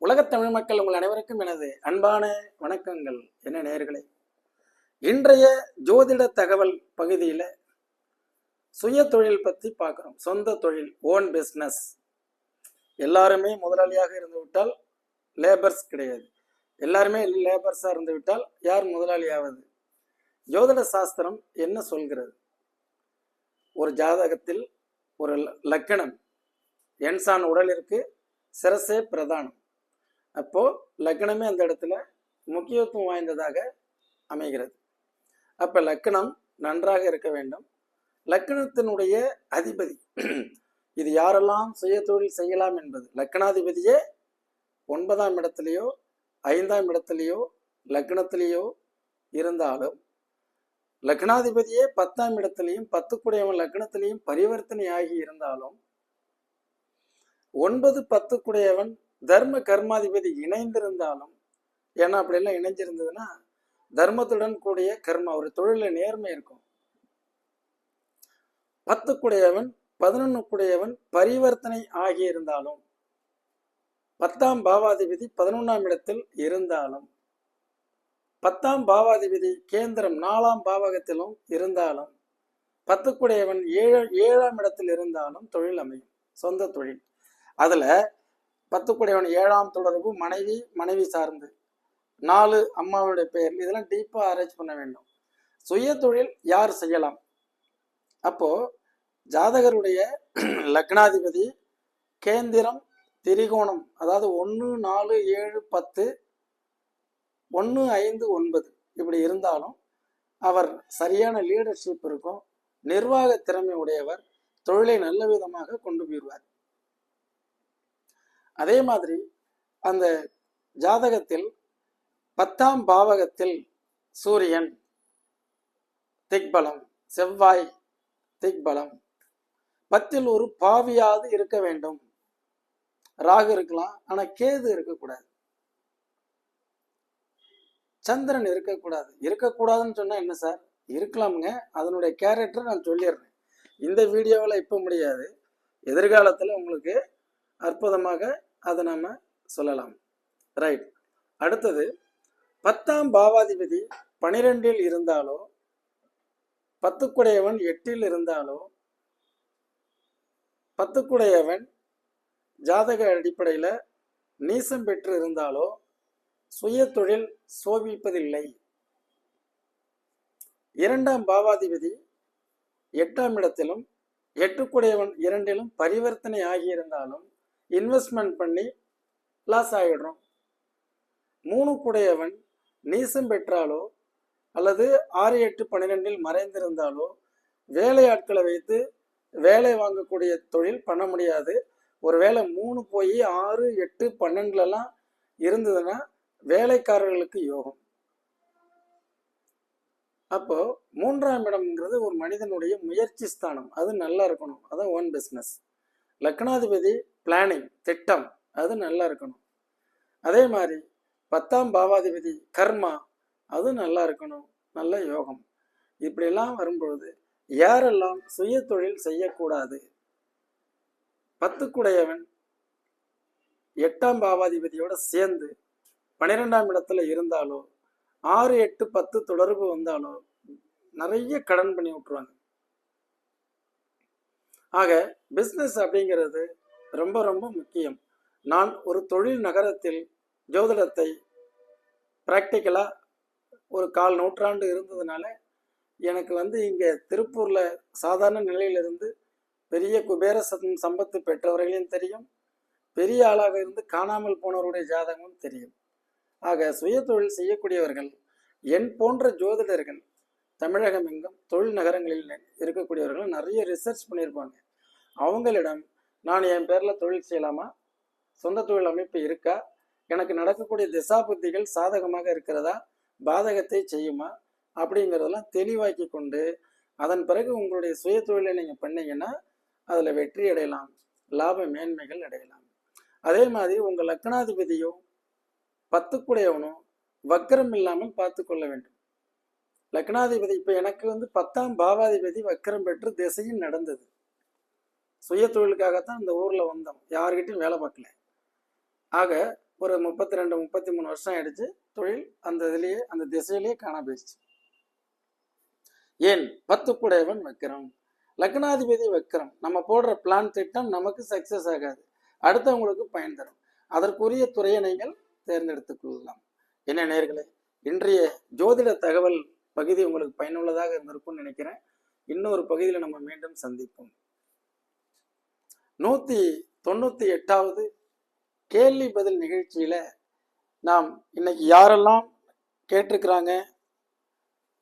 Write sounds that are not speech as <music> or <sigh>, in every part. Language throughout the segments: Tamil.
உலகத் தமிழ் மக்கள் உங்கள் அனைவருக்கும் எனது அன்பான வணக்கங்கள். என்ன நேர்களே இன்றைய ஜோதிட தகவல் பகுதியில் சுய தொழில் பற்றி பார்க்குறோம். சொந்த தொழில் ஓன் பிஸ்னஸ் எல்லாருமே முதலாளியாக இருந்து விட்டால் லேபர்ஸ் கிடையாது. எல்லாருமே லேபர்ஸாக இருந்து விட்டால் யார் முதலாளியாவது ஜோதிட சாஸ்திரம் என்ன சொல்கிறது? ஒரு ஜாதகத்தில் ஒரு ல- லக்கணம். என்சான் உடலிற்கு சிரசே பிரதானம். அப்போ லக்னமே அந்த இடத்துல முக்கியத்துவம் வாய்ந்ததாக அமைகிறது. அப்ப லக்னம் நன்றாக இருக்க வேண்டும். லக்னத்தினுடைய அதிபதி இது யாரெல்லாம் சுய தொழில் செய்யலாம் என்பது லக்னாதிபதியே ஒன்பதாம் இடத்துலையோ ஐந்தாம் இடத்துலையோ லக்னத்திலேயோ இருந்தாலும் லக்னாதிபதியே பத்தாம் இடத்திலையும் பத்துக்குடையவன் லக்னத்திலையும் பரிவர்த்தனை ஆகி இருந்தாலும் ஒன்பது பத்துக்குடையவன் தர்ம கர்மாதிபதி இணைந்திருந்தாலும் ஏன்னா அப்படியெல்லாம் இணைஞ்சிருந்ததுன்னா தர்மத்துடன் கூடிய கர்மா ஒரு தொழில நேர்மை இருக்கும். பத்துக்குடையவன் பதினொன்னுக்குடையவன் பரிவர்த்தனை ஆகி இருந்தாலும் பத்தாம் பாவாதிபதி பதினொன்றாம் இடத்தில் இருந்தாலும் பத்தாம் பாவாதிபதி கேந்திரம் நாலாம் பாவகத்திலும் இருந்தாலும் பத்துக்குடையவன் ஏழு ஏழாம் இடத்தில் இருந்தாலும் தொழில் அமையும் சொந்த தொழில். அதுல பத்துக்குடையவன் ஏழாம் தொடர்பு மனைவி மனைவி சார்ந்து. நாலு அம்மாவுடைய பெயர். இதெல்லாம் டீப்பாக ஆராய்ச்சி பண்ண வேண்டும். சுய தொழில் யார் செய்யலாம்? அப்போ ஜாதகருடைய <clears throat> லக்னாதிபதி கேந்திரம் திரிகோணம் அதாவது ஒன்று நாலு ஏழு பத்து ஒன்று ஐந்து ஒன்பது இப்படி இருந்தாலும் அவர் சரியான லீடர்ஷிப் இருக்கும். நிர்வாக திறமை உடையவர். தொழிலை நல்ல விதமாக கொண்டு போயிடுவார். அதே மாதிரி அந்த ஜாதகத்தில் பத்தாம் பாவகத்தில் சூரியன் திக்பலம் செவ்வாய் திக்பலம். பத்தில் ஒரு பாவியாவது இருக்க வேண்டும். ராகு இருக்கலாம் ஆனா கேது இருக்கக்கூடாது. சந்திரன் இருக்கக்கூடாது. இருக்கக்கூடாதுன்னு சொன்னா என்ன சார் இருக்கலாமுங்க. அதனுடைய கேரக்டர் நான் சொல்லிடுறேன். இந்த வீடியோவில் இப்போ முடியாது. எதிர்காலத்தில் உங்களுக்கு அற்புதமாக அதை நாம் சொல்லலாம். ரைட் அடுத்தது பத்தாம் பாவாதிபதி பனிரெண்டில் இருந்தாலோ பத்துக்குடையவன் எட்டில் இருந்தாலோ பத்துக்குடையவன் ஜாதக அடிப்படையில் நீசம் பெற்று இருந்தாலோ சுய தொழில் சோபிப்பதில்லை. இரண்டாம் பாவாதிபதி எட்டாம் இடத்திலும் எட்டுக்குடையவன் இரண்டிலும் பரிவர்த்தனை ஆகியிருந்தாலும் இன்வெஸ்ட்மெண்ட் பண்ணி லாஸ் ஆகிடுறோம் மூணு குடையவன் நீசம் பெற்றாலோ அல்லது ஆறு எட்டு பன்னிரெண்டில் மறைந்திருந்தாலோ வேலையாட்களை வைத்து வேலை வாங்கக்கூடிய தொழில் பண்ண முடியாது. ஒருவேளை மூணு போய் ஆறு எட்டு பன்னெண்டுலலாம் இருந்ததுன்னா வேலைக்காரர்களுக்கு யோகம். அப்போ மூன்றாம் இடம்ங்கிறது ஒரு மனிதனுடைய முயற்சி ஸ்தானம். அது நல்லா இருக்கணும். அதான் ஓன் பிஸ்னஸ் லக்னாதிபதி பிளானிங் திட்டம் அது நல்லா இருக்கணும். அதே மாதிரி பத்தாம் பாவாதிபதி கர்மா அது நல்லா இருக்கணும். நல்ல யோகம். இப்படியெல்லாம் வரும்பொழுது யாரெல்லாம் சுய தொழில் செய்யக்கூடாது? பத்துக்குடையவன் எட்டாம் பாவாதிபதியோட சேர்ந்து பன்னிரெண்டாம் இடத்துல இருந்தாலோ ஆறு எட்டு பத்து தொடர்பு வந்தாலோ நிறைய கடன் பண்ணி விட்டுருவாங்க. ஆக பிஸ்னஸ் அப்படிங்கிறது ரொம்ப ரொம்ப முக்கியம். நான் ஒரு தொழில் நகரத்தில் ஜோதிடத்தை ப்ராக்டிக்கலாக ஒரு கால் நூற்றாண்டு இருந்ததுனால எனக்கு வந்து இங்கே திருப்பூரில் சாதாரண நிலையிலிருந்து பெரிய குபேர சம்பத்து பெற்றவர்களையும் தெரியும். பெரிய ஆளாக இருந்து காணாமல் போனவருடைய ஜாதகமும் தெரியும். ஆக சுய தொழில் செய்யக்கூடியவர்கள் என் போன்ற ஜோதிடர்கள் தமிழகம் எங்கும் தொழில் நகரங்களில் இருக்கக்கூடியவர்கள் நிறைய ரிசர்ச் பண்ணியிருப்பாங்க. அவங்களிடம் நான் என் பேரில் தொழில் செய்யலாமா? சொந்த தொழில் அமைப்பு இருக்கா? எனக்கு நடக்கக்கூடிய திசாபுத்திகள் சாதகமாக இருக்கிறதா? பாதகத்தை செய்யுமா? அப்படிங்கிறதெல்லாம் தெளிவாக்கி கொண்டு அதன் பிறகு உங்களுடைய சுய தொழிலை நீங்கள் பண்ணீங்கன்னா அதில் வெற்றி அடையலாம். லாப மேன்மைகள் அடையலாம். அதே மாதிரி உங்கள் லக்னாதிபதியோ பத்துக்குடையவனும் வக்கரம் இல்லாமல் பார்த்து கொள்ள வேண்டும். லக்னாதிபதி இப்போ எனக்கு வந்து பத்தாம் பாவாதிபதி வக்கரம் பெற்று திசையும் நடந்தது. சுய தொழிலுக்காகத்தான் இந்த ஊரில் வந்தோம். யார்கிட்டயும் வேலை பார்க்கல. ஆக ஒரு முப்பத்தி ரெண்டு முப்பத்தி மூணு வருஷம் ஆயிடுச்சு. தொழில் அந்த இதுலேயே அந்த திசையிலேயே காண போயிடுச்சு. ஏன்? பத்து குடையவன் வைக்கிறோம் லக்னாதிபதி வைக்கிறோம் நம்ம போடுற பிளான் திட்டம் நமக்கு சக்சஸ் ஆகாது. அடுத்தவங்களுக்கு பயன் தரும். அதற்குரிய துறையை நீங்கள் தேர்ந்தெடுத்துக் கொள்ளலாம். என்ன நேர்களே? இன்றைய ஜோதிட தகவல் பகுதி உங்களுக்கு பயனுள்ளதாக இருந்திருக்கும்னு நினைக்கிறேன். இன்னொரு பகுதியில் நம்ம மீண்டும் சந்திப்போம். நூத்தி தொண்ணூத்தி எட்டாவது கேள்வி பதில் நிகழ்ச்சியில நாம் இன்னைக்கு யாரெல்லாம் கேட்டிருக்கிறாங்க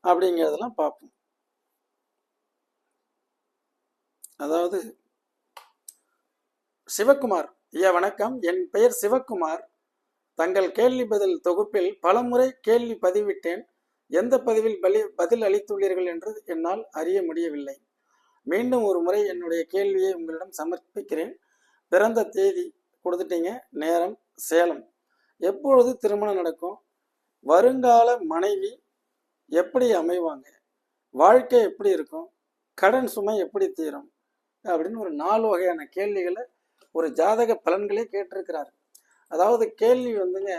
அப்படிங்கிறதெல்லாம் பார்ப்போம். அதாவது சிவக்குமார் ஐயா வணக்கம். என் பெயர் சிவக்குமார் தங்கள் கேள்வி பதில் தொகுப்பில் பலமுறை கேள்வி பதிவிட்டேன். எந்த பதிவில் பலி பதில் அளித்துள்ளீர்கள் என்று என்னால் அறிய முடியவில்லை. மீண்டும் ஒரு முறை என்னுடைய கேள்வியை உங்களிடம் சமர்ப்பிக்கிறேன். பிறந்த தேதி கொடுத்துட்டீங்க. நேரம் சேலம். எப்பொழுது திருமணம் நடக்கும்? வருங்கால மனைவி எப்படி அமைவாங்க? வாழ்க்கை எப்படி இருக்கும்? கடன் சுமை எப்படி தீரும்? அப்படின்னு ஒரு நாலு வகையான கேள்விகளை ஒரு ஜாதக பலன்களே கேட்டிருக்கிறார். அதாவது கேள்வி வந்துங்க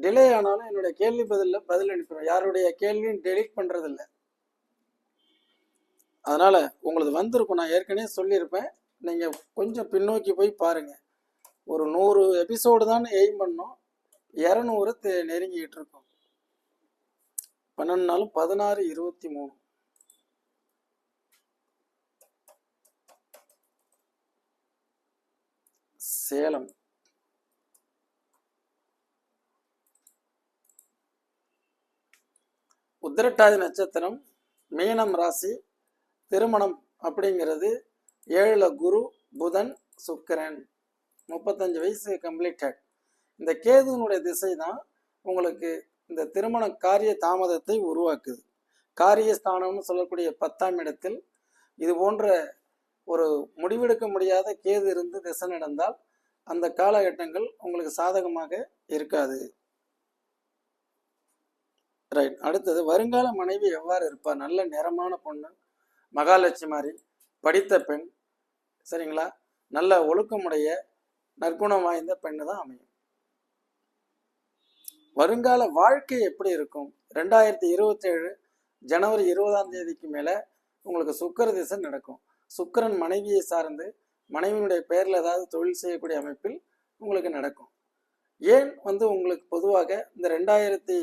டிலே ஆனாலும் என்னுடைய கேள்வி பதிலில் பதில் அனுப்பிடுவேன். யாருடைய கேள்வியும் டெலீட் பண்ணுறதில்லை அதனால் உங்களது வந்திருக்கும் நான் ஏற்கனவே சொல்லியிருப்பேன். நீங்கள் கொஞ்சம் பின்னோக்கி போய் பாருங்கள் ஒரு நூறு எபிசோடு தான் எய்ம் பண்ணோம். இரநூறு நெருங்கிட்டு இருக்கோம். பன்னெண்டு நாளும் பதினாறு இருபத்தி மூணு சேலம். உத்திரட்டாதி நட்சத்திரம் மீனம் ராசி திருமணம் அப்படிங்கிறது ஏழில் குரு புதன் சுக்கரன். முப்பத்தஞ்சு வயசு கம்ப்ளீட்டட் இந்த கேதுனுடைய திசை தான் உங்களுக்கு இந்த திருமண காரிய தாமதத்தை உருவாக்குது. காரியஸ்தானம்னு சொல்லக்கூடிய பத்தாம் இடத்தில் இது போன்ற ஒரு முடிவெடுக்க முடியாத கேது இருந்து திசை நடந்தால் அந்த காலகட்டங்கள் உங்களுக்கு சாதகமாக இருக்காது. ரைட் அடுத்தது வருங்கால மனைவி எவ்வாறு இருப்பார் நல்ல நிறமான பொண்ணு மகாலட்சுமி மாதிரி படித்த பெண் சரிங்களா? நல்ல ஒழுக்கமுடைய நற்குணம் வாய்ந்த பெண்ணு தான் அமையும். வருங்கால வாழ்க்கை எப்படி இருக்கும்? ரெண்டாயிரத்தி இருபத்தேழு ஜனவரி இருபதாம் தேதிக்கு மேலே உங்களுக்கு சுக்கர திசை நடக்கும். சுக்கிரன் மனைவியை சார்ந்து மனைவியினுடைய பெயரில் ஏதாவது தொழில் செய்யக்கூடிய அமைப்பில் உங்களுக்கு நடக்கும். ஏன் வந்து உங்களுக்கு பொதுவாக இந்த ரெண்டாயிரத்தி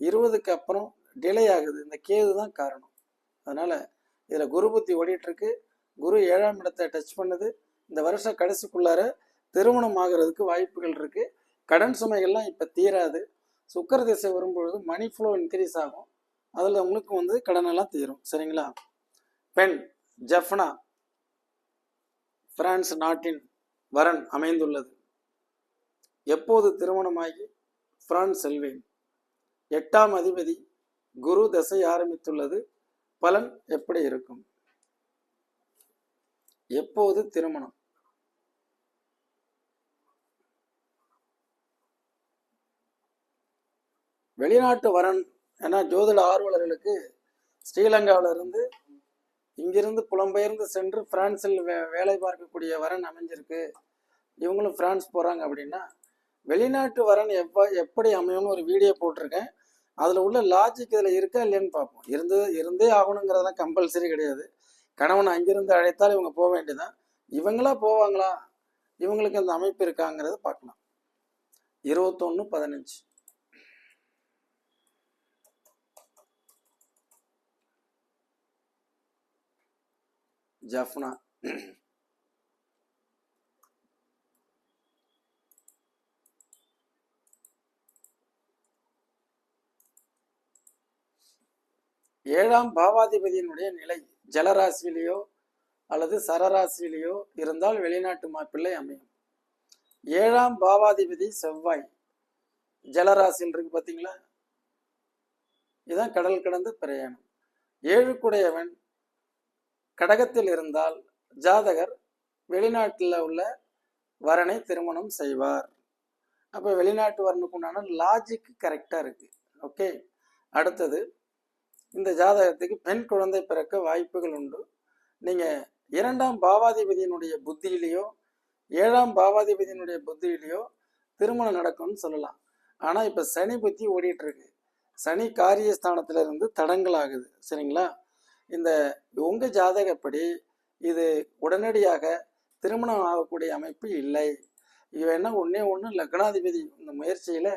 இருபதுக்கு அப்புறம் டிலே ஆகுது? இந்த கேது தான் காரணம். அதனால் இதில் குரு புத்தி ஓடிட்டுருக்கு. குரு ஏழாம் இடத்தை டச் பண்ணுது. இந்த வருஷம் கடைசிக்குள்ளார திருமணம் ஆகிறதுக்கு வாய்ப்புகள் இருக்குது கடன் சுமைகள்லாம் இப்போ தீராது. சுக்கர திசை வரும்பொழுது மணி ஃப்ளோ இன்க்ரீஸ் ஆகும். அதில் உங்களுக்கு வந்து கடனெல்லாம் தீரும். சரிங்களா? பெண் ஜஃப்னா பிரான்ஸ் நாட்டின் வரன் அமைந்துள்ளது. எப்போது திருமணமாகி? பிரான்ஸ் செல்வேன். எட்டாம் அதிபதி குரு தசை ஆரம்பித்துள்ளது. பலன் எப்படி இருக்கும்? எப்போது திருமணம்? வெளிநாட்டு வரன் ஏன்னா ஜோதிட ஆர்வலர்களுக்கு ஸ்ரீலங்காவில இருந்து இங்கிருந்து புலம்பெயர்ந்து சென்று பிரான்சில் வே வேலை பார்க்கக்கூடிய வரன் அமைஞ்சிருக்கு. இவங்களும் பிரான்ஸ் போகிறாங்க அப்படின்னா வெளிநாட்டு வரன் எவ்வா எப்படி அமையும்னு ஒரு வீடியோ போட்டிருக்கேன். அதில் உள்ள லாஜிக் இதில் இருக்கா இல்லைன்னு பார்ப்போம். இருந்து இருந்தே ஆகணுங்கிறதெல்லாம் கம்பல்சரி கிடையாது. கணவன் அங்கிருந்து அழைத்தால் இவங்க போக வேண்டியதான் இவங்களா போவாங்களா? இவங்களுக்கு அந்த அமைப்பு இருக்காங்கிறத பார்க்கலாம். இருபத்தொன்று பதினஞ்சு. ஜஃப்னா. ஏழாம் பாவாதிபதியினுடைய நிலை ஜலராசியிலேயோ அல்லது சரராசியிலேயோ இருந்தால் வெளிநாட்டு மாப்பிள்ளை அமையும். ஏழாம் பாவாதிபதி செவ்வாய். ஜலராசியில் இருக்கு பார்த்தீங்களா இதுதான் கடல் கடந்த பிரயாணம். ஏழுக்குடையவன் கடகத்தில் இருந்தால் ஜாதகர் வெளிநாட்டில் உள்ள வரனை திருமணம் செய்வார். அப்போ வெளிநாட்டு வரனுக்கு உண்டான லாஜிக் கரெக்டாக இருக்கு. ஓகே அடுத்தது இந்த ஜாதகத்துக்கு பெண் குழந்தை பிறக்க வாய்ப்புகள் உண்டு. நீங்கள் இரண்டாம் பாவாதிபதியினுடைய புத்தியிலேயோ ஏழாம் பாவாதிபதியினுடைய புத்தியிலேயோ திருமணம் நடக்கும்னு சொல்லலாம். ஆனால் இப்போ சனி புத்தி ஓடிட்டு இருக்கு சனி காரியஸ்தானத்துல இருந்து தடங்கள் ஆகுது சரிங்களா? இந்த உங்க ஜாதகப்படி இது உடனடியாக திருமணம் ஆகக்கூடிய அமைப்பு இல்லை. இவன்னா ஒன்றே ஒன்று லக்னாதிபதி இந்த முயற்சியில்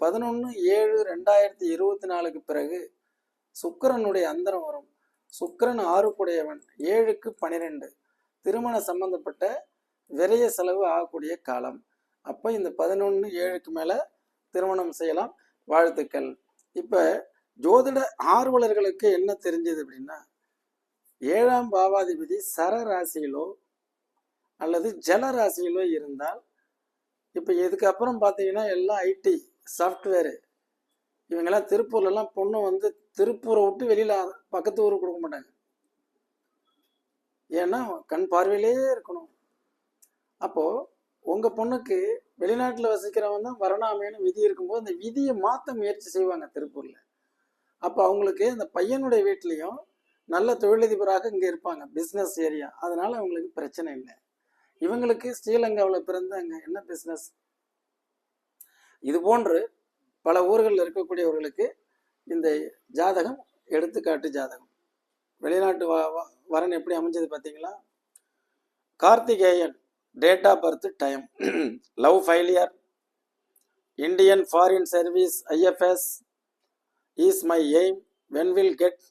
பதினொன்று ஏழு ரெண்டாயிரத்தி இருபத்தி நாலுக்கு பிறகு சுக்கரனுடைய அந்தரம் வரும். சுக்கரன் ஆறுக்குடையவன் ஏழுக்கு பனிரெண்டு. திருமண சம்பந்தப்பட்ட விரைய செலவு ஆகக்கூடிய காலம். அப்போ இந்த பதினொன்று ஏழுக்கு மேலே திருமணம் செய்யலாம். வாழ்த்துக்கள். இப்போ ஜோதிட ஆர்வலர்களுக்கு என்ன தெரிஞ்சது அப்படின்னா ஏழாம் பாவாதிபதி சர ராசியிலோ அல்லது ஜல ராசியிலோ இருந்தால் இப்போ இதுக்கப்புறம் பார்த்தீங்கன்னா எல்லாம் ஐடி சாஃப்ட்வேரு இவங்கெல்லாம் திருப்பூர்லலாம் பொண்ணு வந்து திருப்பூரை விட்டு வெளியில் பக்கத்து ஊருக்கு கொடுக்க மாட்டாங்க. ஏன்னா கண் பார்வையிலேயே இருக்கணும். அப்போது உங்கள் பொண்ணுக்கு வெளிநாட்டில் வசிக்கிறவன் தான் வரணாமேனு விதி இருக்கும்போது அந்த விதியை மாற்ற முயற்சி செய்வாங்க திருப்பூரில். அப்போ அவங்களுக்கு அந்த பையனுடைய வீட்லேயும் நல்ல தொழிலதிபராக இங்கே இருப்பாங்க பிஸ்னஸ் ஏரியா அதனால அவங்களுக்கு பிரச்சனை இல்லை. இவங்களுக்கு ஸ்ரீலங்காவில் பிறந்த அங்கே என்ன பிஸ்னஸ் இது போன்று பல ஊர்களில் இருக்கக்கூடியவர்களுக்கு இந்த ஜாதகம் எடுத்துக்காட்டு ஜாதகம். வெளிநாட்டு வ வ- வரன் எப்படி அமைஞ்சது பார்த்தீங்களா? Karthikeyan date of birth time love failure Indian foreign service IFS is my aim when will get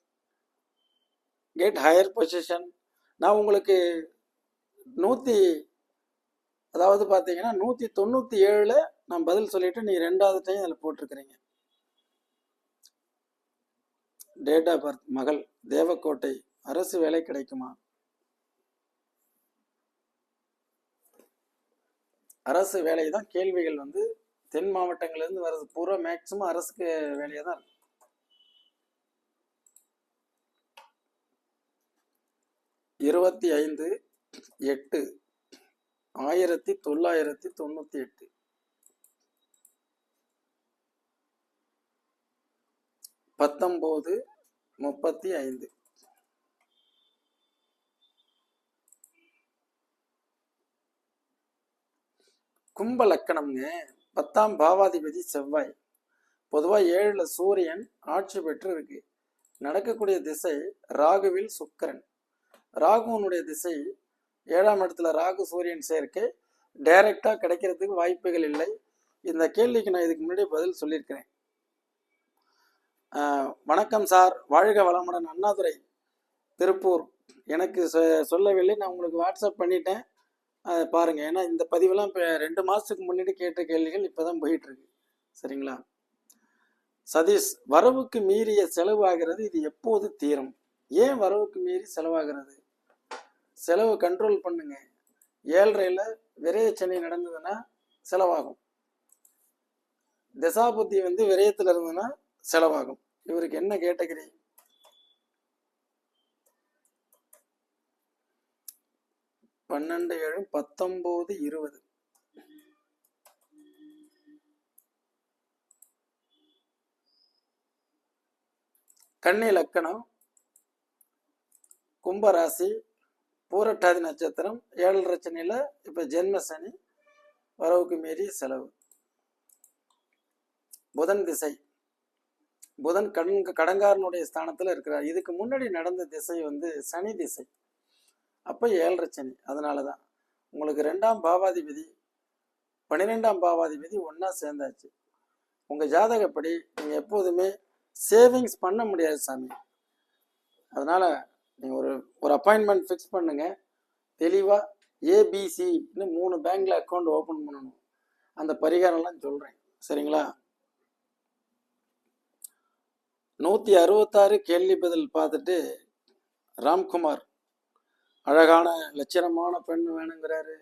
get higher position நான் உங்களுக்கு நூற்றி அதாவது பார்த்தீங்கன்னா நூற்றி தொண்ணூற்றி ஏழில் நான் பதில் சொல்லிவிட்டு நீ ரெண்டாவது டைம் அதில் போட்டிருக்கிறீங்க. டேட் ஆஃப் பர்த் மகள் தேவக்கோட்டை அரசு வேலை கிடைக்குமா? அரசு வேலை தான் கேள்விகள் வந்து தென் மாவட்டங்கள்லேருந்து வர்றது பூரா மேக்சிமம் அரசுக்கு வேலையாக தான் இருபத்தி ஐந்து எட்டு ஆயிரத்தி தொள்ளாயிரத்தி தொண்ணூற்றி எட்டு. பத்தொம்போது முப்பத்தி ஐந்து. கும்ப லக்கணம்ங்க பத்தாம் பாவாதிபதி செவ்வாய். பொதுவாக ஏழில் சூரியன் ஆட்சி பெற்று இருக்கு நடக்கக்கூடிய திசை ராகுவில் சுக்கிரன். ராகுவனுடைய திசை ஏழாம் இடத்துல ராகு சூரியன் சேர்க்கை. டைரக்டாக கிடைக்கிறதுக்கு வாய்ப்புகள் இல்லை. இந்த கேள்விக்கு நான் இதுக்கு முன்னாடி பதில் சொல்லியிருக்கிறேன். வணக்கம் சார். வாழ்க வளமுடன் அண்ணாதுரை திருப்பூர். எனக்கு சொல்லவில்லை. நான் உங்களுக்கு வாட்ஸ்அப் பண்ணிட்டேன். அதை பாருங்க. ஏன்னா இந்த பதிவெல்லாம் இப்போ ரெண்டு மாதத்துக்கு முன்னாடி கேட்ட கேள்விகள் இப்போ தான் போயிட்டு இருக்கு சரிங்களா? சதீஷ் வரவுக்கு மீறிய செலவாகிறது இது எப்போது தீரும்? ஏன் வரவுக்கு மீறி செலவாகிறது? செலவு கண்ட்ரோல் பண்ணுங்க. ஏழ்றையில் சென்னை நடந்ததுன்னா செலவாகும். தசாபுத்தி வந்து விரயத்தில் இருந்ததுன்னா செலவாகும். இவருக்கு என்ன கேட்டகரி? பன்னெண்டு ஏழு பத்தொன்பது இருபது. கன்னி லக்கணம் கும்பராசி பூரட்டாதி நட்சத்திரம் ஏழு ரச்சனையில் இப்போ ஜென்ம சனி வரவுக்கு மீறி செலவு. புதன் திசை. புதன் கடன் கடங்காரனுடைய ஸ்தானத்தில் இருக்கிறார். இதுக்கு முன்னாடி நடந்த திசை வந்து சனி திசை. அப்போ ஏழரை சனி. அதனால தான் உங்களுக்கு ரெண்டாம் பாவாதிபதி பன்னிரெண்டாம் பாவாதிபதி ஒன்றா சேர்ந்தாச்சு. உங்கள் ஜாதகப்படி நீங்கள் எப்போதுமே சேவிங்ஸ் பண்ண முடியாது சாமி. அதனால் நீங்கள் ஒரு ஒரு அப்பாயின்மெண்ட் ஃபிக்ஸ் பண்ணுங்கள் தெளிவாக ஏபிசின்னு மூணு பேங்க்கில் அக்கௌண்ட் ஓப்பன் பண்ணணும். அந்த பரிகாரம்லாம் சொல்கிறேன் சரிங்களா? நூற்றி அறுபத்தாறு கேள்வி பதில் பார்த்துட்டு ராம்குமார் அழகான லட்சணமான பெண் வேணுங்கிறாரு.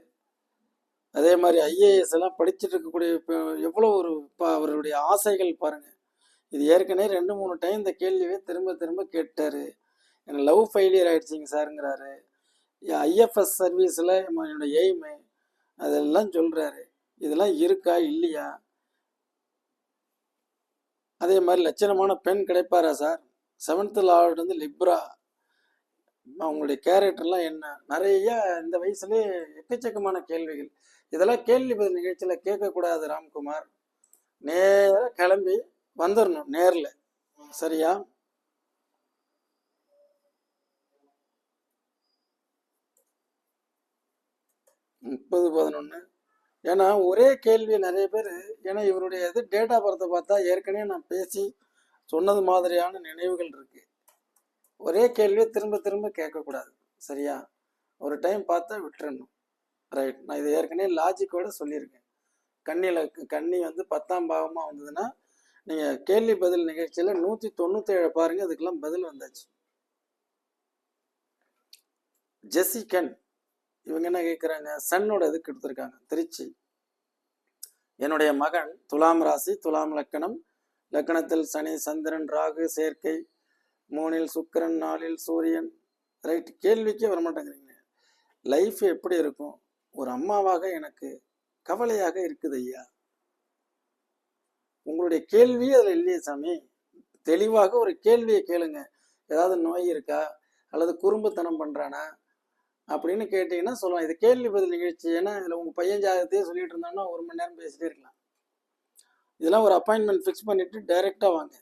அதே மாதிரி ஐஏஎஸ் எல்லாம் படிச்சுட்டு இருக்கக்கூடிய எவ்வளோ ஒரு இப்போ அவருடைய ஆசைகள் பாருங்க. இது ஏற்கனவே ரெண்டு மூணு டைம் இந்த கேள்வியே திரும்ப திரும்ப கேட்டார். எனக்கு லவ் ஃபெயிலியர் ஆயிடுச்சிங்க சாருங்கிறாரு. ஐஎஃப்எஸ் சர்வீஸில் என்னோட எய்மு அதெல்லாம் சொல்கிறாரு இதெல்லாம் இருக்கா இல்லையா? அதே மாதிரி லட்சணமான பெண் கிடைப்பாரா சார்? செவன்த் லார்டு வந்து லிப்ரா. அவங்களுடைய கேரக்டர்லாம் என்ன? நிறைய இந்த வயசுலேயே எக்கச்சக்கமான கேள்விகள். இதெல்லாம் கேள்வி பதில் நிகழ்ச்சியில் கேட்கக்கூடாது ராம்குமார். நேராக கிளம்பி வந்துடணும் நேரில். சரியா? முப்பது பதினொன்று ஏன்னா ஒரே கேள்வி நிறைய பேர் ஏன்னா இவருடைய இது டேட்டா பர்த்தை பார்த்தா ஏற்கனவே நான் பேசி சொன்னது மாதிரியான நினைவுகள் இருக்கு. ஒரே கேள்வியை திரும்ப திரும்ப கேட்கக்கூடாது. சரியா? ஒரு டைம் பார்த்தா விட்டுறணும். ரைட் நான் இது ஏற்கனவே லாஜிக்கோட சொல்லியிருக்கேன். கண்ணியில் கண்ணி வந்து பத்தாம் பாவமாக வந்ததுன்னா நீங்கள் கேள்வி பதில் நிகழ்ச்சியில் நூற்றி தொண்ணூற்றேழு பாருங்கள் அதுக்கெல்லாம் பதில் வந்தாச்சு. ஜெசிகன். இவங்க என்ன கேட்குறாங்க சன்னோட இதுக்கு எடுத்திருக்காங்க? திருச்சி. என்னுடைய மகன் துலாம் ராசி துலாம் லக்கணம். லக்கணத்தில் சனி சந்திரன் ராகு சேர்க்கை. மூணில் சுக்கிரன் நாலில் சூரியன். ரைட் கேள்விக்கே வரமாட்டேங்கிறீங்க லைஃப் எப்படி இருக்கும்? ஒரு அம்மாவாக எனக்கு கவலையாக இருக்குது ஐயா. உங்களுடைய கேள்வி அதில் இல்லையே சாமி. தெளிவாக ஒரு கேள்வியை கேளுங்க. ஏதாவது நோய் இருக்கா? அல்லது குறும்புத்தனம் பண்ணுறானா அப்படின்னு கேட்டிங்கன்னா சொல்லலாம் இது கேள்வி பதில் நிகழ்ச்சி. ஏன்னா இதில் உங்கள் பையன் ஜாதகத்தையே சொல்லிட்டு இருந்தாங்கன்னா ஒரு மணி நேரம் பேசிட்டே இருக்கலாம். இதெல்லாம் ஒரு அப்பாயின்மெண்ட் ஃபிக்ஸ் பண்ணிட்டு டைரெக்டாக வாங்க.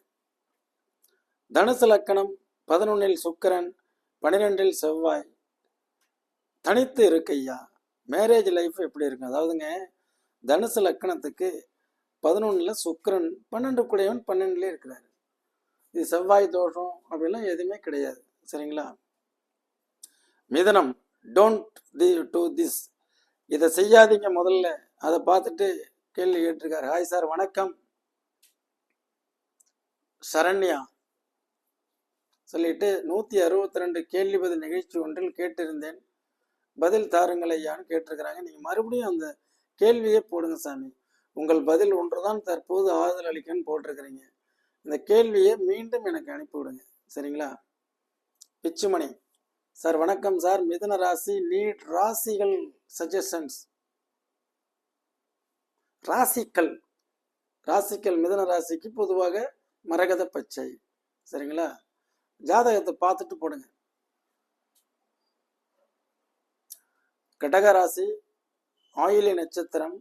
தனுசு லக்கணம் பதினொன்னில் சுக்கரன் பன்னிரெண்டில் செவ்வாய். தனித்து இருக்கையா மேரேஜ் லைஃப் எப்படி இருக்கும்? அதாவதுங்க தனுசு லக்கணத்துக்கு பதினொன்றில் சுக்கிரன் பன்னெண்டு கூடையவன் பன்னெண்டுலேயே இருக்கிறாரு. இது செவ்வாய் தோஷம் அப்படிலாம் எதுவுமே கிடையாது. சரிங்களா? மிதனம். டோன்ட் தி டூ திஸ் இதை செய்யாதீங்க முதல்ல. அதை பார்த்துட்டு கேள்வி கேட்டிருக்காரு. ஹாய் சார் வணக்கம். சரண்யா சொல்லிட்டு நூற்றி அறுபத்தி ரெண்டு கேள்வி பதில் நிகழ்ச்சி ஒன்றில் கேட்டிருந்தேன். பதில் தாருங்கள் ஐயான்னு கேட்டிருக்கிறாங்க. நீங்கள் மறுபடியும் அந்த கேள்வியே போடுங்க சாமி. உங்கள் பதில் ஒன்றுதான் தற்போது ஆறுதல் அளிக்கன்னு போட்டிருக்கிறீங்க. இந்த கேள்வியை மீண்டும் எனக்கு அனுப்பி விடுங்க சரிங்களா? பிச்சுமணி. சார் வணக்கம் சார். மிதுன ராசி நீட் ராசிகள் சஜஷன்ஸ் ராசிக்கல் ராசிக்கல் மிதன ராசிக்கு பொதுவாக மரகத பச்சை. சரிங்களா? ஜாதகத்தை பார்த்துட்டு போடுங்க. கடக ராசி ஆயிலி நட்சத்திரம்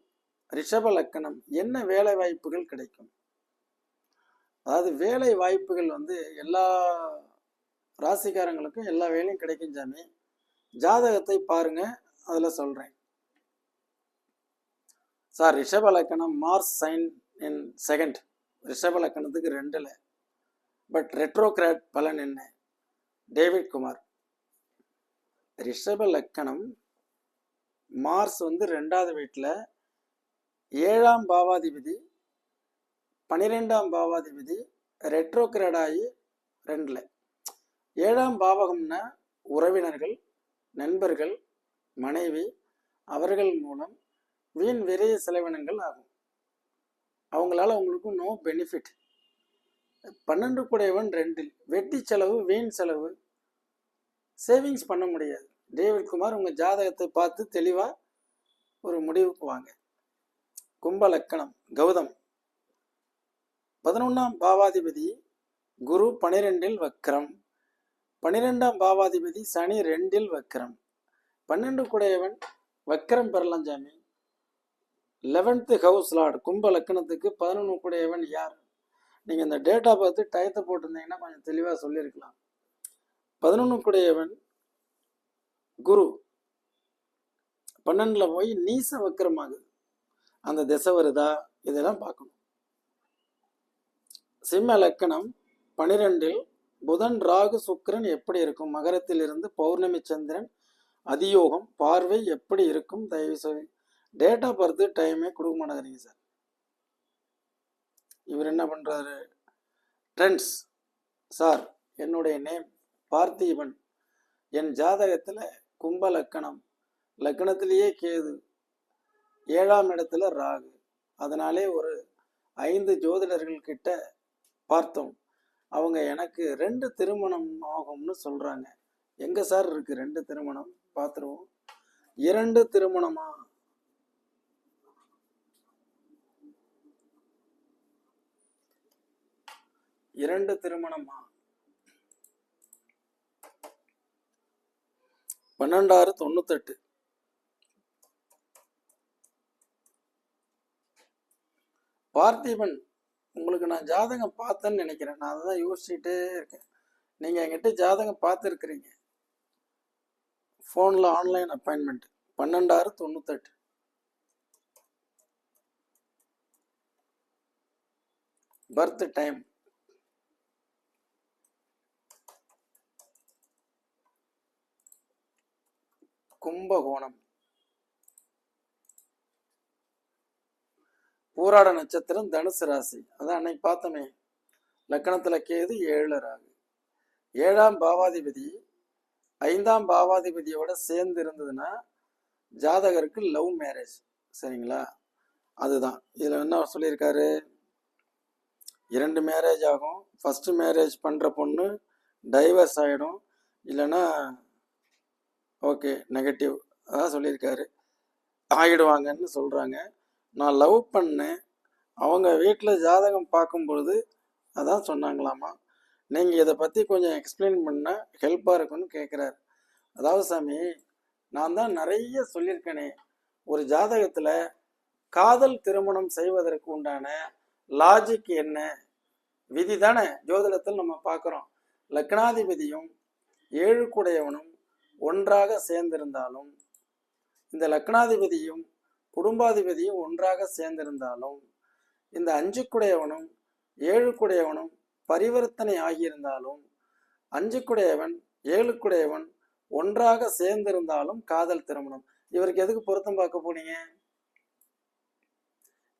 ரிஷப லக்கணம். என்ன வேலை வாய்ப்புகள் கிடைக்கும்? அதாவது வேலை வாய்ப்புகள் வந்து எல்லா ராசிக்காரங்களுக்கும் எல்லா வேலையும் கிடைக்கும் சாமி. ஜாதகத்தை பாருங்க அதில் சொல்கிறேன் சார் ரிஷப லக்கணம் மார்ஸ் சைன் இன் செகண்ட். ரிஷப லக்கணத்துக்கு ரெண்டில். பட் ரெட்ரோகிராட் பலன் என்ன? டேவிட் குமார். ரிஷப லக்கணம் மார்ஸ் வந்து ரெண்டாவது வீட்டில் ஏழாம் பாவாதிபதி பன்னிரெண்டாம் பாவாதிபதி ரெட்ரோகிராட் ஆகி ரெண்டில். ஏழாம் பாவகம்னா உறவினர்கள் நண்பர்கள் மனைவி அவர்கள் மூலம் வீண் விரைய செலவினங்கள் ஆகும். அவங்களால உங்களுக்கு நோ பெனிஃபிட் பன்னெண்டு குடையவன் ரெண்டில் வெட்டி செலவு வீண் செலவு சேவிங்ஸ் பண்ண முடியாது. டேவிட் குமார் உங்கள் ஜாதகத்தை பார்த்து தெளிவாக ஒரு முடிவுக்கு வாங்க. கும்ப லக்கணம் கௌதம். பதினொன்றாம் பாவாதிபதி குரு பனிரெண்டில் வக்ரம். பன்னிரெண்டாம் பாவாதிபதி சனி ரெண்டில் வக்கரம். பன்னெண்டு குடையவன் வக்கரம் பெறலாம் சாமி. லெவன்த்து ஹவுஸ் லார்டு கும்ப லக்கணத்துக்கு பதினொன்று குடையவன் யார்? நீங்கள் இந்த டேட்டா பார்த்து டயத்தை போட்டிருந்தீங்கன்னா கொஞ்சம் தெளிவாக சொல்லியிருக்கலாம். பதினொன்று குடையவன் குரு. பன்னெண்டில் போய் நீச வக்கரமாகுது. அந்த திசை வருதா? இதெல்லாம் பார்க்கணும். சிம்ம லக்கணம் பனிரெண்டில் புதன் ராகு சுக்கிரன் எப்படி இருக்கும்? மகரத்தில் இருந்து பௌர்ணமி சந்திரன் அதியோகம் பார்வை எப்படி இருக்கும்? தயவு செய்து டேட்டா பர்த் டைமே கொடுக்க மாட்டேங்கிறீங்க சார் இவர் என்ன பண்ணுறாரு ட்ரெண்ட்ஸ் சார் என்னுடைய நேம் பார்த்திபன். என் ஜாதகத்தில் கும்ப லக்கணம். லக்கணத்திலேயே கேது. ஏழாம் இடத்துல ராகு. அதனாலே ஒரு ஐந்து ஜோதிடர்கள் கிட்ட பார்த்தோம். அவங்க எனக்கு ரெண்டு திருமணம் ஆகும்னு சொல்றாங்க. எங்க சார் இருக்கு ரெண்டு திருமணம்? பார்த்துருவோம் இரண்டு திருமணமா? இரண்டு திருமணமா? பன்னெண்டாறு தொண்ணூத்தெட்டு. பார்த்திபன் உங்களுக்கு நான் ஜாதகம் பார்த்தேன்னு நினைக்கிறேன். நான் அதை தான் யோசிச்சுட்டே இருக்கேன். நீங்கள் என்கிட்ட ஜாதகம் பார்த்துருக்குறீங்க. ஃபோனில் ஆன்லைன் அப்பாயின்மெண்ட் பன்னெண்டாயிரம் தொண்ணூத்தெட்டு. Birth time Kumbakonam. பூராட நட்சத்திரம் தனுசு ராசி. அதான் அன்னைக்கு பார்த்தோமே. லக்கணத்தில் கேது ஏழு ராகு ஏழாம் பாவாதிபதி ஐந்தாம் பாவாதிபதியோட சேர்ந்து இருந்ததுன்னா ஜாதகருக்கு லவ் மேரேஜ். சரிங்களா? அதுதான். இதில் என்ன சொல்லியிருக்காரு? இரண்டு மேரேஜ் ஆகும். ஃபஸ்ட்டு மேரேஜ் பண்ணுற பொண்ணு டைவர்ஸ் ஆகிடும் இல்லைன்னா ஓகே நெகட்டிவ். அதான் சொல்லியிருக்காரு. ஆகிடுவாங்கன்னு சொல்கிறாங்க நான் லவ் பண்ணேன். அவங்க வீட்டில் ஜாதகம் பார்க்கும்பொழுது அதான் சொன்னாங்களாமா நீங்கள் இதை பற்றி கொஞ்சம் எக்ஸ்பிளைன் பண்ணால் ஹெல்ப்பாக இருக்கும்னு கேட்குறாரு அதாவது சாமி நான் தான் நிறைய சொல்லியிருக்கேனே ஒரு ஜாதகத்தில் காதல் திருமணம் செய்வதற்கு உண்டான லாஜிக் என்ன? விதி தானே ஜோதிடத்தில் நம்ம பார்க்குறோம். லக்னாதிபதியும் ஏழுக்குடையவனும் ஒன்றாக சேர்ந்திருந்தாலும் இந்த லக்னாதிபதியும் குடும்பாதிபதியும் ஒன்றாக சேர்ந்திருந்தாலும் இந்த அஞ்சுக்குடையவனும் ஏழுக்குடையவனும் பரிவர்த்தனை ஆகியிருந்தாலும் அஞ்சுக்குடையவன் ஏழுக்குடையவன் ஒன்றாக சேர்ந்திருந்தாலும் காதல் திருமணம். இவருக்கு எதுக்கு பொருத்தம் பார்க்க போனீங்க?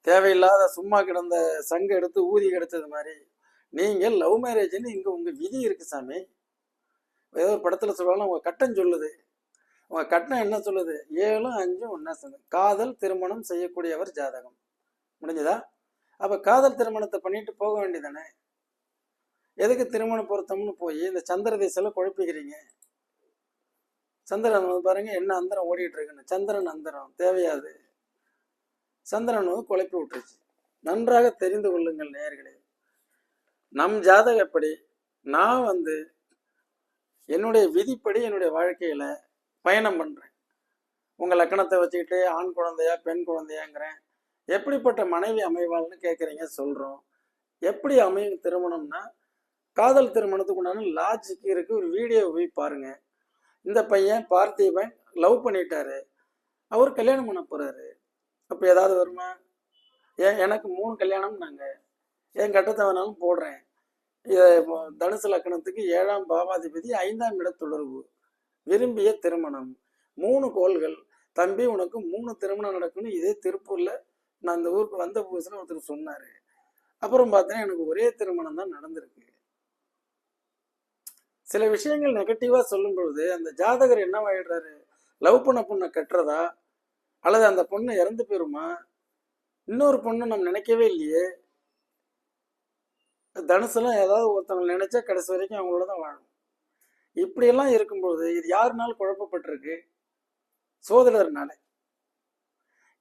தேவையில்லாத சும்மா கிடந்த சங்கு எடுத்து ஊதி கிடைச்சது மாதிரி. நீங்கள் லவ் மேரேஜ்னு இங்கே உங்கள் விதி இருக்கு சாமி. ஏதோ ஒரு படத்தில் சொல்லலாம் உங்கள் கட்டம் சொல்லுது. உங்கள் கட்டணம் என்ன சொல்லுது? ஏழும் அஞ்சும் ஒன்றா சேர்ந்து காதல் திருமணம் செய்யக்கூடியவர் ஜாதகம். முடிஞ்சதா? அப்போ காதல் திருமணத்தை பண்ணிட்டு போக வேண்டியதானே? எதுக்கு திருமண பொருத்தம்னு போய் இந்த சந்திர திசையில் குழப்பிக்கிறீங்க? சந்திரன் வந்து பாருங்க என்ன அந்தரம் ஓடிட்டு இருக்குன்னு. சந்திரன் அந்தரம் தேவையாது. சந்திரன் வந்து குழப்பி விட்டுருச்சு. நன்றாக தெரிந்து கொள்ளுங்கள் நேர்களே நம் ஜாதகப்படி நான் வந்து என்னுடைய விதிப்படி என்னுடைய வாழ்க்கையில பயணம் பண்ணுறேன் உங்கள் லக்கணத்தை வச்சுக்கிட்டு ஆண் குழந்தையா பெண் குழந்தையாங்கிறேன். எப்படிப்பட்ட மனைவி அமைவாள்னு கேட்குறீங்க சொல்கிறோம் எப்படி அமையும் திருமணம்னா காதல் திருமணத்துக்கு உண்டான லாஜிக் இருக்குது ஒரு வீடியோ போய் பாருங்கள் இந்த பையன் பார்த்திபன் லவ் பண்ணிட்டாரு. அவர் கல்யாணம் பண்ண போகிறாரு அப்போ ஏதாவது வருமா? ஏன் எனக்கு மூணு கல்யாணம் நாங்கள் என் கட்டத்தை வேணாலும் போடுறேன். இதை இப்போ தனுசு லக்கணத்துக்கு ஏழாம் பாவாதிபதி ஐந்தாம் இட தொடர்பு. விரும்பிய திருமணம். மூணு கோள்கள். தம்பி உனக்கு மூணு திருமணம் நடக்கும்னு இதே திருப்பூர்ல நான் இந்த ஊருக்கு வந்த புதுசுல ஒருத்தர் சொன்னாரு. அப்புறம் பார்த்தீங்கன்னா எனக்கு ஒரே திருமணம் தான் நடந்திருக்கு. சில விஷயங்கள் நெகட்டிவா சொல்லும் பொழுது அந்த ஜாதகர் என்னவாயிடுறாரு லவ் பண்ண பொண்ணை கட்டுறதா? அல்லது அந்த பொண்ணு இறந்து போயிருமா? இன்னொரு பொண்ணு நம்ம நினைக்கவே இல்லையே? தனுசுலாம் ஏதாவது ஒருத்தவங்க நினைச்சா கடைசி வரைக்கும் அவங்களோட தான் வாழும். இப்படியெல்லாம் இருக்கும்போது இது யாருனாலும் குழப்பப்பட்டிருக்கு? சோதரர்னால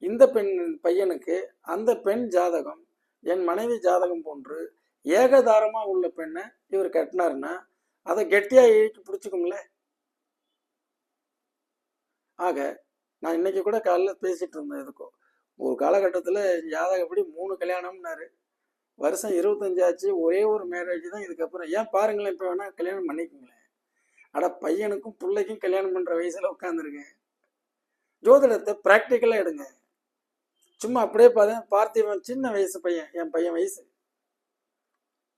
இந்த பெண் பையனுக்கு அந்த பெண் ஜாதகம் என் மனைவி ஜாதகம் போன்று ஏகதாரமா உள்ள பெண்ணை இவர் கட்டினாருன்னா அதை கெட்டியா இழுக்கி பிடிச்சிக்கும்ல? ஆக நான் இன்னைக்கு கூட காலைல பேசிட்டு இருந்தேன் இதுக்கோ ஒரு காலகட்டத்தில் ஜாதகப்படி மூணு கல்யாணம்னாரு. வருஷம் இருபத்தஞ்சாச்சு ஒரே ஒரு மேரேஜ் தான் இதுக்கப்புறம் ஏன் பாருங்களேன் இப்போ வேணா கல்யாணம் பண்ணிக்கோங்களேன். அட பையனுக்கும் பிள்ளைக்கும் கல்யாணம் பண்ணுற வயசில் உட்காந்துருக்கேன் ஜோதிடத்தை ப்ராக்டிக்கலாக எடுங்க. சும்மா அப்படியே பார்த்தேன் பார்த்திவன் சின்ன வயசு பையன் என் பையன் வயசு.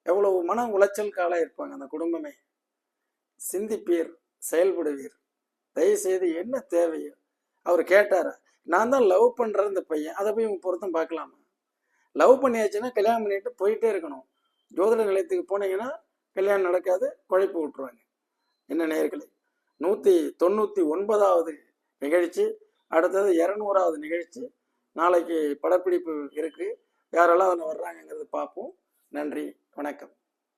எவ்வளவு மன உளைச்சல் காலாக இருப்பாங்க அந்த குடும்பமே. சிந்திப்பீர் செயல்படுவீர். தயவுசெய்து என்ன தேவையோ. அவர் கேட்டாரா நான் தான் லவ் பண்ற இந்த பையன் அதை போய் உங்க பொருத்தம் பார்க்கலாமா? லவ் பண்ணியாச்சுன்னா கல்யாணம் பண்ணிட்டு போயிட்டே இருக்கணும். ஜோதிட நிலையத்துக்கு போனீங்கன்னா கல்யாணம் நடக்காது குழைப்பு விட்டுருவாங்க. என்ன நேர்களே? நூற்றி தொண்ணூற்றி ஒன்பதாவது நிகழ்ச்சி அடுத்தது இரநூறாவது நிகழ்ச்சி. நாளைக்கு படப்பிடிப்பு இருக்குது யாரெல்லாம் அதில் வர்றாங்கங்கிறது பார்ப்போம். நன்றி வணக்கம்.